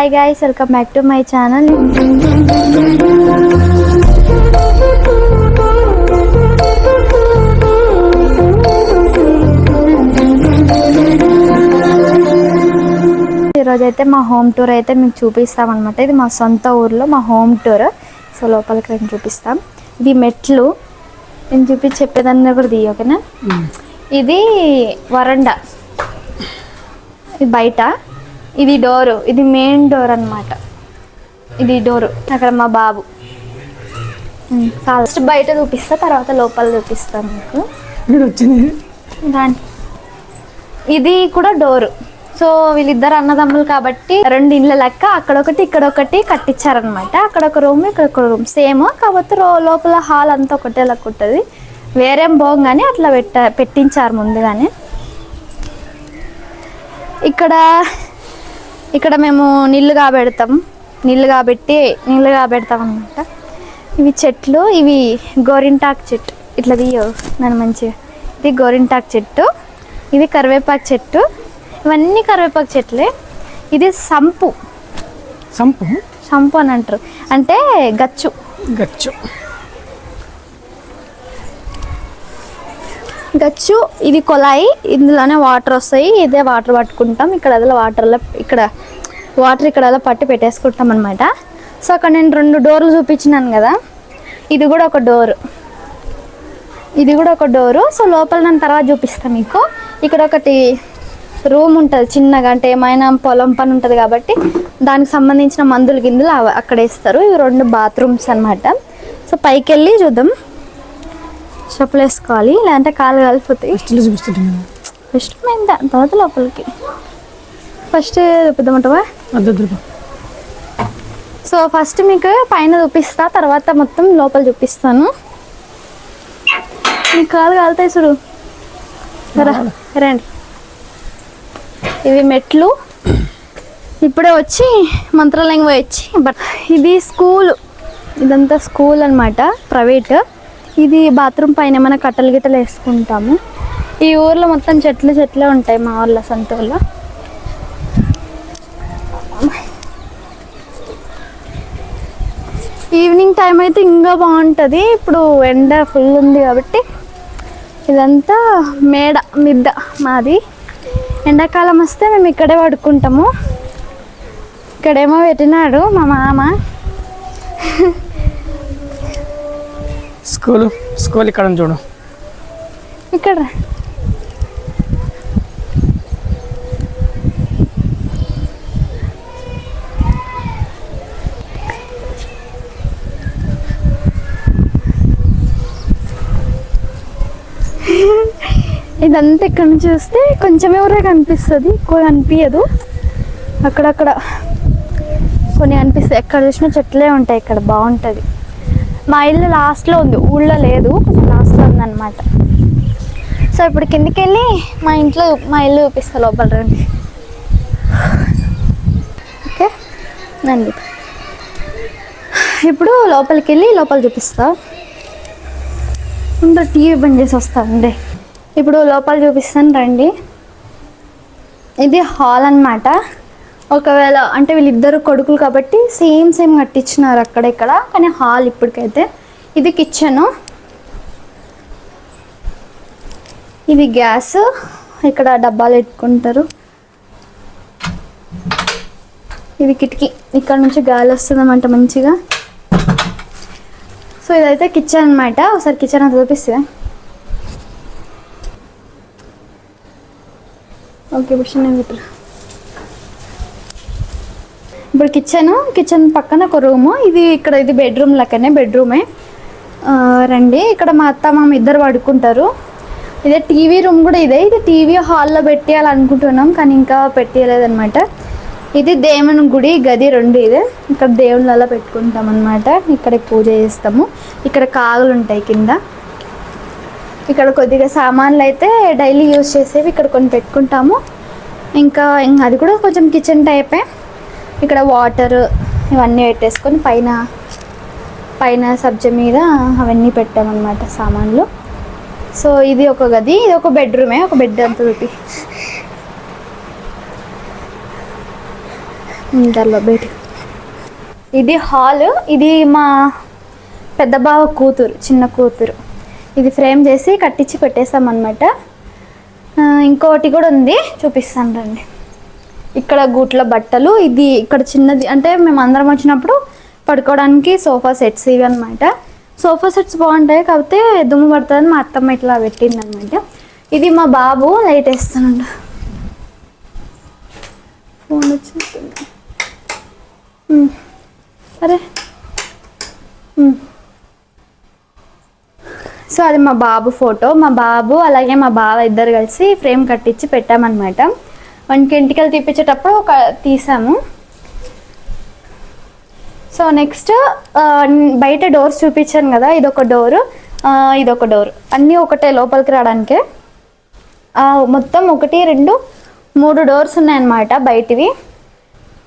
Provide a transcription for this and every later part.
Hi guys welcome back to my channel ఈరోజు అయితే మా హోమ్ టూర్ అయితే మీకు చూపిస్తాం అనమాట ఇది మా సొంత ఊర్లో మా హోమ్ టూర్ సో లోపలికి నేను చూపిస్తాం. ఇది మెట్లు. నేను చూపించి చెప్పేదాన్ని కూడా దిగి ఓకేనా? ఇది వరండా. ఇది బయట. ఇది డోరు. ఇది మెయిన్ డోర్ అన్నమాట. ఇది డోరు. అక్కడ మా బాబు. ఫస్ట్ బయట చూపిస్తా తర్వాత లోపల చూపిస్తాను మీకు. మీరు వచ్చింది. దాని ఇది కూడా డోరు. సో వీళ్ళిద్దరు అన్నదమ్ములు కాబట్టి రెండు ఇండ్ల లెక్క అక్కడ ఒకటి ఇక్కడ ఒకటి కట్టించారనమాట అక్కడ ఒక రూమ్ ఇక్కడ ఒక రూమ్. సేమ్ కాకపోతే రో లోపల హాల్ అంతా ఒకటే లెక్క ఉంటుంది. వేరేం పోగానే అట్లా పెట్ట పెట్టించారు ముందుగానే. ఇక్కడ ఇక్కడ మేము నీళ్ళు కాబెడతాం. నీళ్ళు కాబెట్టి నీళ్ళు కాబెడతాం అనమాట ఇవి చెట్లు ఇవి గోరింటాకు చెట్టు. ఇట్లా తీయవు నన్ను మంచిగా. ఇది గోరింటాకు చెట్టు ఇది కరివేపాకు చెట్టు. ఇవన్నీ కరివేపాకు చెట్లే. ఇది సంపు. సంపు? సంపు అని అంటారు. అంటే గచ్చు. గచ్చు. గచ్చు ఇది కొలాయి ఇందులోనే వాటర్ వస్తాయి. ఇదే వాటర్ పట్టుకుంటాం. ఇక్కడ అదిలో వాటర్లో ఇక్కడ వాటర్ ఇక్కడ అలా పట్టి పెట్టేసుకుంటాం అనమాట సో అక్కడ నేను రెండు డోర్లు చూపించినాను కదా. ఇది కూడా ఒక డోరు ఇది కూడా ఒక డోరు సో లోపల నేను తర్వాత చూపిస్తాను మీకు. ఇక్కడ ఒకటి రూమ్ ఉంటుంది చిన్నగా అంటే ఏమైనా పొలం పని ఉంటుంది కాబట్టి దానికి సంబంధించిన మందులు గిందులు అవ- అక్కడ వేస్తారు. ఇవి రెండు బాత్రూమ్స్ అన్నమాట. సో పైకి వెళ్ళి చూద్దాం. చెప్పులు వేసుకోవాలి లేదంటే కాలు కలిపోతాయి. ఫస్ట్లో చూపిస్తుంటాను ఫస్ట్ మేము తర్వాత లోపలికి. ఫస్ట్ చూపిద్దామంటావా సో ఫస్ట్ మీకు పైన చూపిస్తా తర్వాత మొత్తం లోపల చూపిస్తాను మీ కాలు కాలుతాయి చూడు. రండి. ఇవి మెట్లు. ఇప్పుడే వచ్చి మంత్రాలయం వచ్చి బట్ ఇది స్కూల్. ఇదంతా స్కూల్ అన్నమాట ప్రైవేట్. ఇది బాత్రూమ్ పైన ఏమైనా కట్టలు గిట్టలు వేసుకుంటాము. ఈ ఊర్లో మొత్తం చెట్లు చెట్లే ఉంటాయి మా ఊర్లో సొంత ఊర్లో ఈవినింగ్ టైం అయితే ఇంకా బాగుంటుంది. ఇప్పుడు ఎండ ఫుల్ ఉంది కాబట్టి ఇదంతా మేడ మిద్ద మాది. ఎండాకాలం వస్తే మేము ఇక్కడే పడుకుంటాము. ఇక్కడేమో పెట్టినాడు మా మామ. స్కూల్ స్కూల్ ఇక్కడ చూడు. ఇక్కడ. ఇదంతా ఇక్కడ నుంచి చూస్తే కొంచెం ఎవరే కనిపిస్తుంది ఎక్కువ కనిపించదు అక్కడక్కడ కొన్ని కనిపిస్తాయి ఎక్కడ చూసినా చెట్లే ఉంటాయి ఇక్కడ బాగుంటుంది. మా ఇల్లు లాస్ట్లో ఉంది ఊళ్ళో లేదు కొంచెం లాస్ట్లో ఉందన్నమాట. సో ఇప్పుడు కిందికి వెళ్ళి మా ఇంట్లో మా ఇల్లు చూపిస్తా లోపల రండి. ఓకే? నండి ఇప్పుడు లోపలికి వెళ్ళి లోపల చూపిస్తా. ఇంకా టీవీ బంద్ చేసి వస్తా ఇప్పుడు లోపల చూపిస్తాను రండి. ఇది హాల్ అన్నమాట. ఒకవేళ అంటే వీళ్ళిద్దరు కొడుకులు కాబట్టి సేమ్ సేమ్ కట్టించినారు అక్కడ ఇక్కడ కానీ హాల్ ఇప్పటికైతే. ఇది కిచెను ఇది గ్యాస్. ఇక్కడ డబ్బాలు పెట్టుకుంటారు. ఇది కిటికీ. ఇక్కడ నుంచి గాలి వస్తుందన్నమాట మంచిగా. సో ఇదైతే కిచెన్ అన్నమాట. ఒకసారి కిచెన్ అది చూపిస్తే. ఓకే ఇప్పుడు. చిన్న ఇప్పుడు కిచెన్ కిచెన్ పక్కన ఒక రూము ఇది ఇక్కడ ఇది బెడ్రూమ్ లెక్కనే బెడ్రూమే రండి. ఇక్కడ మా అత్త మామ ఇద్దరు పడుకుంటారు. ఇదే టీవీ రూమ్ కూడా ఇదే. ఇది టీవీ హాల్లో పెట్టేయాలనుకుంటున్నాం కానీ ఇంకా పెట్టేయలేదనమాట ఇది దేవుని గుడి గది రెండు ఇదే. ఇక్కడ దేవుళ్ళలా పెట్టుకుంటాం అనమాట ఇక్కడ పూజ చేస్తాము. ఇక్కడ కాగులు ఉంటాయి కింద. ఇక్కడ కొద్దిగా సామాన్లు అయితే డైలీ యూజ్ చేసేవి ఇక్కడ కొన్ని పెట్టుకుంటాము. ఇంకా ఇంకా అది కూడా కొంచెం కిచెన్ టైపే ఇక్కడ వాటర్ ఇవన్నీ పెట్టేసుకొని పైన పైన సబ్జ మీద అవన్నీ పెట్టామన్నమాట సామాన్లు. సో ఇది ఒక గది ఇది ఒక బెడ్రూమే ఒక బెడ్ అంత చూపి. ఇంటర్లో బయట ఇది హాల్ ఇది మా పెద్ద బావ కూతురు చిన్న కూతురు. ఇది ఫ్రేమ్ చేసి కట్టించి పెట్టేస్తాం ఇంకోటి కూడా ఉంది చూపిస్తాను రండి. ఇక్కడ గూట్ల బట్టలు ఇది ఇక్కడ చిన్నది అంటే మేము అందరం వచ్చినప్పుడు పడుకోవడానికి సోఫా సెట్స్ ఇవి అనమాట సోఫా సెట్స్ బాగుంటాయి కాకపోతే దుమ్ము పడుతుందని మా అత్తమ్మ ఇట్లా పెట్టింది అనమాట ఇది మా బాబు లైట్ వేస్తున్నాడు. ఫోన్ వచ్చేస్తుంది సరే. సో అది మా బాబు ఫోటో మా బాబు అలాగే మా బావ ఇద్దరు కలిసి ఫ్రేమ్ కట్టించి పెట్టామన్నమాట. వన్ ఎంటికలు తీపించేటప్పుడు ఒక తీసాము. సో నెక్స్ట్ బయట డోర్స్ చూపించాను కదా ఇదొక డోరు ఇదొక డోర్. అన్నీ ఒకటే లోపలికి రావడానికే. మొత్తం ఒకటి రెండు మూడు డోర్స్ ఉన్నాయన్నమాట బయటివి.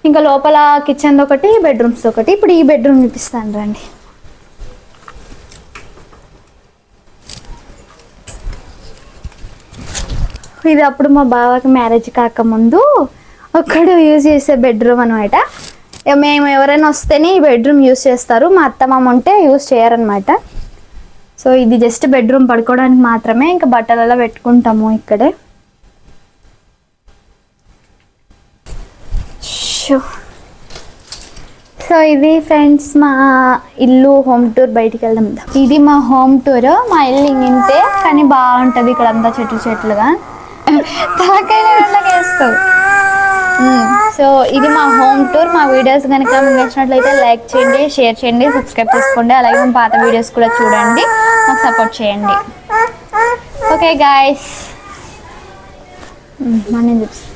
ఇంకా లోపల కిచెన్ ఒకటి బెడ్రూమ్స్ ఒకటి ఇప్పుడు ఈ బెడ్రూమ్ చూపిస్తాను రండి. ఇది అప్పుడు మా బావకి మ్యారేజ్ కాకముందు ఒక్కడు యూజ్ చేసే బెడ్రూమ్ అనమాట మేము ఎవరైనా వస్తేనే ఈ బెడ్రూమ్ యూజ్ చేస్తారు. మా అత్తమామ ఉంటే యూజ్ చేయరనమాట సో ఇది జస్ట్ బెడ్రూమ్ పడుకోవడానికి మాత్రమే ఇంకా బట్టలలో పెట్టుకుంటాము ఇక్కడే. షో. సో ఇది ఫ్రెండ్స్ మా ఇల్లు హోమ్ టూర్ బయటికి వెళ్దాం. ఇది మా హోమ్ టూర్ మా ఇల్లు ఇంతే కానీ బాగుంటుంది ఇక్కడ అంతా చెట్లు చెట్లుగా. తలకాయ వేస్తావు సో ఇది మా హోమ్ టూర్. మా వీడియోస్ కనుక మీకు నచ్చినట్లయితే లైక్ చేయండి షేర్ చేయండి సబ్స్క్రైబ్ చేసుకోండి. అలాగే మా పాత వీడియోస్ కూడా చూడండి. మాకు సపోర్ట్ చేయండి. ఓకే గాయస్ మనం చూపిస్తాం